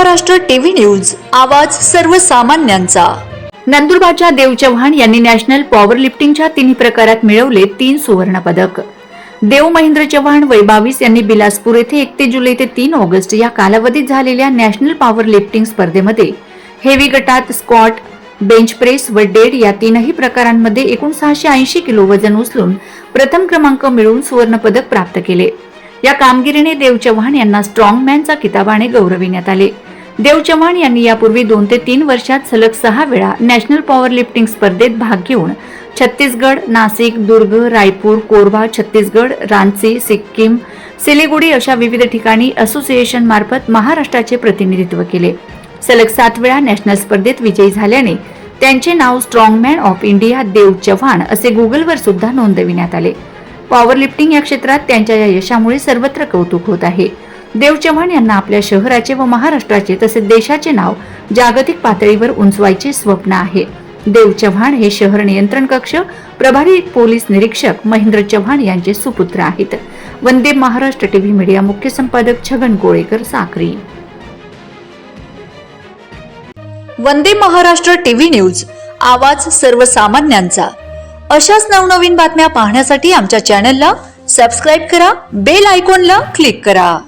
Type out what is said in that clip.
Maharashtra TV news आवाज सर्वसामान्यांचा. नंदुरबारच्या देव चव्हाण यांनी नॅशनल पॉवर लिफ्टिंगच्या तिन्ही प्रकारात मिळवले तीन सुवर्ण पदक. देव महेंद्र चव्हाण वय बावीस यांनी बिलासपूर येथे एक ते जुलै ते तीन ऑगस्ट या कालावधीत झालेल्या नॅशनल पॉवर लिफ्टिंग स्पर्धेमध्ये हेवी गटात स्क्वॉट बेंच प्रेस व डेड या तीनही प्रकारांमध्ये एकूण सहाशे ऐंशी किलो वजन उचलून प्रथम क्रमांक मिळवून सुवर्ण पदक प्राप्त केले. या कामगिरीने देव चव्हाण यांना स्ट्रॉंगमॅनचा किताबाने गौरविण्यात आले. देव चव्हाण यांनी यापूर्वी दोन ते तीन वर्षात सलग सहा वेळा नॅशनल पॉवर लिफ्टिंग स्पर्धेत भाग घेऊन छत्तीसगड नाशिक दुर्ग रायपूर कोरबा छत्तीसगड रांची सिक्कीम सिलिगुडी अशा विविध ठिकाणी असोसिएशन मार्फत महाराष्ट्राचे प्रतिनिधित्व केले. सलग सात वेळा नॅशनल स्पर्धेत विजयी झाल्याने त्यांचे नाव strongman of India Dev Chavan असे गुगलवर सुद्धा नोंदविण्यात आले. पॉवर लिफ्टिंग या क्षेत्रात त्यांच्या या यशामुळे सर्वत्र कौतुक होत आहे. देव चव्हाण यांना आपल्या शहराचे व महाराष्ट्राचे तसेच देशाचे नाव जागतिक पातळीवर उंचवायचे स्वप्न आहे. देव चव्हाण हे शहर नियंत्रण कक्ष प्रभारी पोलीस निरीक्षक महेंद्र चव्हाण यांचे सुपुत्र आहेत. वंदे महाराष्ट्र टीव्ही मीडिया मुख्य संपादक छगन गोळेकर साक्री. वंदे महाराष्ट्र टीव्ही न्यूज आवाज सर्वसामान्यांचा. अशाच नवनवीन बातम्या पाहण्यासाठी आमच्या चॅनलला सबस्क्राईब करा बेल आयकॉनला क्लिक करा.